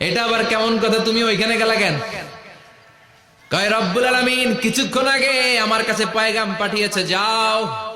এটা আবার কেমন কথা? তুমি ওইখানে গেলা কেন? কয়, রব্বুল আলমিন, কিছুক্ষণ আগে আমার কাছে পায়গাম পাঠিয়েছে, যাও।